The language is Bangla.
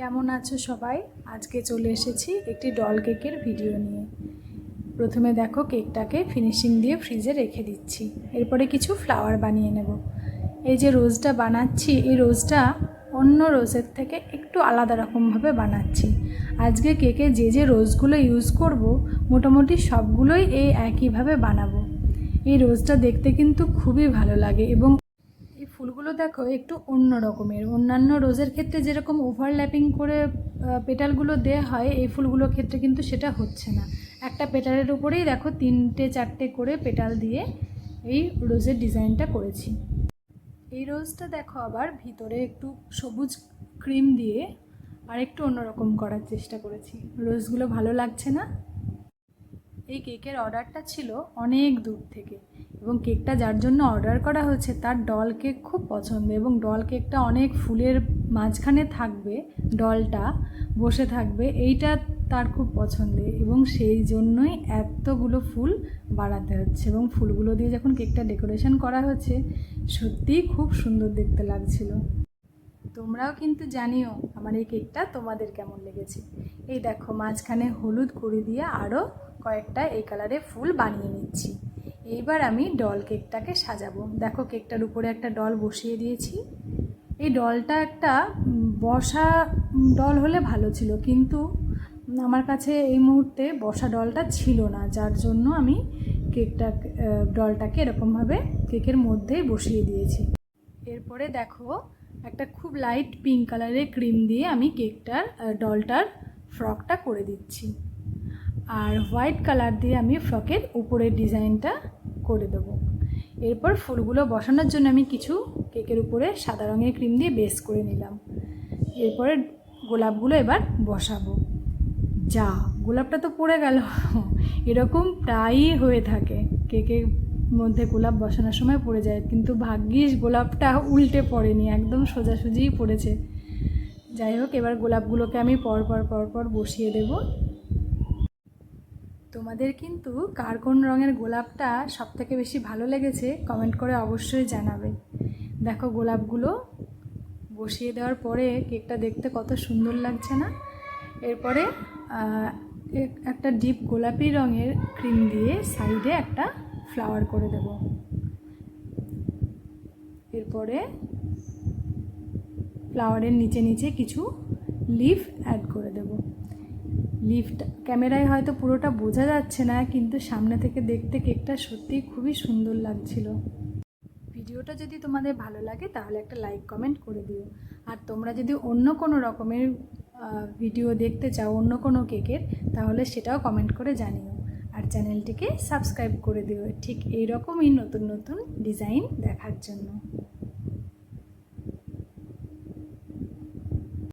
কেমন আছো সবাই? আজকে চলে এসেছি একটি ডল কেকের ভিডিও নিয়ে। প্রথমে দেখো কেকটাকে ফিনিশিং দিয়ে ফ্রিজে রেখে দিচ্ছি। এরপরে কিছু ফ্লাওয়ার বানিয়ে নেব। এই যে রোজটা বানাচ্ছি, এই রোজটা অন্য রোজের থেকে একটু আলাদা রকমভাবে বানাচ্ছি। আজকে কেকে যে যে রোজগুলো ইউজ করব, মোটামুটি সবগুলোই এই একইভাবে বানাবো। এই রোজটা দেখতে কিন্তু খুবই ভালো লাগে এবং ফুলগুলো দেখো একটু অন্য রকমের। অন্যান্য রোজের ক্ষেত্রে যেরকম ওভারল্যাপিং করে পেটালগুলো দেওয়া হয়, এই ফুলগুলোর ক্ষেত্রে কিন্তু সেটা হচ্ছে না। একটা পেটালের উপরেই দেখো তিনটে, চারটে করে পেটাল দিয়ে এই রোজের ডিজাইনটা করেছি। এই রোজটা দেখো আবার ভিতরে একটু সবুজ ক্রিম দিয়ে আর একটু অন্যরকম করার চেষ্টা করেছি। রোজগুলো ভালো লাগছে না? এই কেকের অর্ডারটা ছিল অনেক দূর থেকে। এবং কেকটা যার জন্য অর্ডার করা হয়েছে তার ডল কেক খুব পছন্দ এবং ডল কেকটা অনেক ফুলের মাঝখানে থাকবে, ডলটা বসে থাকবে, এইটা তার খুব পছন্দের এবং সেই জন্যই এতগুলো ফুল বাড়াতে হচ্ছে এবং ফুলগুলো দিয়ে যখন কেকটা ডেকোরেশন করা হচ্ছে সত্যিই খুব সুন্দর দেখতে লাগছিল। তোমরাও কিন্তু জানিও আমার এই কেকটা তোমাদের কেমন লেগেছে। এই দেখো, মাঝখানে হলুদ করে দিয়ে আরও কয়েকটা এই কালারে ফুল বানিয়ে নিচ্ছি। এইবার আমি ডল কেকটাকে সাজাবো। দেখো কেকটার উপরে একটা ডল বসিয়ে দিয়েছি। এই ডলটা একটা বসা ডল হলে ভালো ছিল, কিন্তু আমার কাছে এই মুহূর্তে বসা ডলটা ছিল না, যার জন্য আমি কেকটা ডলটাকে এরকমভাবে কেকের মধ্যেই বসিয়ে দিয়েছি। এরপরে দেখো, একটা খুব লাইট পিঙ্ক কালারের ক্রিম দিয়ে আমি কেকটার ডলটার ফ্রকটা করে দিচ্ছি। আর হোয়াইট কালার দিয়ে আমি ফ্রকের উপরের ডিজাইনটা করে দেবো। এরপর ফুলগুলো বসানোর জন্য আমি কিছু কেকের উপরে সাদা রঙের ক্রিম দিয়ে বেস করে নিলাম। এরপরে গোলাপগুলো এবার বসাবো। যা, গোলাপটা তো পড়ে গেল। এরকম প্রায়ই হয়ে থাকে। কেকের মধ্যে গোলাপ বসানোর সময় পড়ে যায়, কিন্তু ভাগ্যিস গোলাপটা উল্টে পড়েনি, একদম সোজাসুজিই পড়েছে। যাই হোক, এবার গোলাপগুলোকে আমি পর পর পর পর বসিয়ে দেব। তোমাদের কিন্তু কার কোন রঙের গোলাপটা সব থেকে বেশি ভালো লেগেছে কমেন্ট করে অবশ্যই জানাবে। দেখো গোলাপগুলো বসিয়ে দেওয়ার পরে কেকটা দেখতে কত সুন্দর লাগছে না? এরপরে একটা ডিপ গোলাপি রঙের ক্রিম দিয়ে সাইডে একটা ফ্লাওয়ার করে দেব। এরপরে ফ্লাওয়ারের নিচে নিচে কিছু লিফ অ্যাড করে দেব। লিফটা ক্যামেরায় হয়তো পুরোটা বোঝা যাচ্ছে না, কিন্তু সামনে থেকে দেখতে কেকটা সত্যিই খুবই সুন্দর লাগছিল। ভিডিওটা যদি তোমাদের ভালো লাগে, তাহলে একটা লাইক কমেন্ট করে দিও। আর তোমরা যদি অন্য কোনো রকমের ভিডিও দেখতে চাও অন্য কোনো কেকের, তাহলে সেটাও কমেন্ট করে জানিও। আর চ্যানেলটিকে সাবস্ক্রাইব করে দিও। ঠিক এই রকমই নতুন নতুন ডিজাইন দেখার জন্য।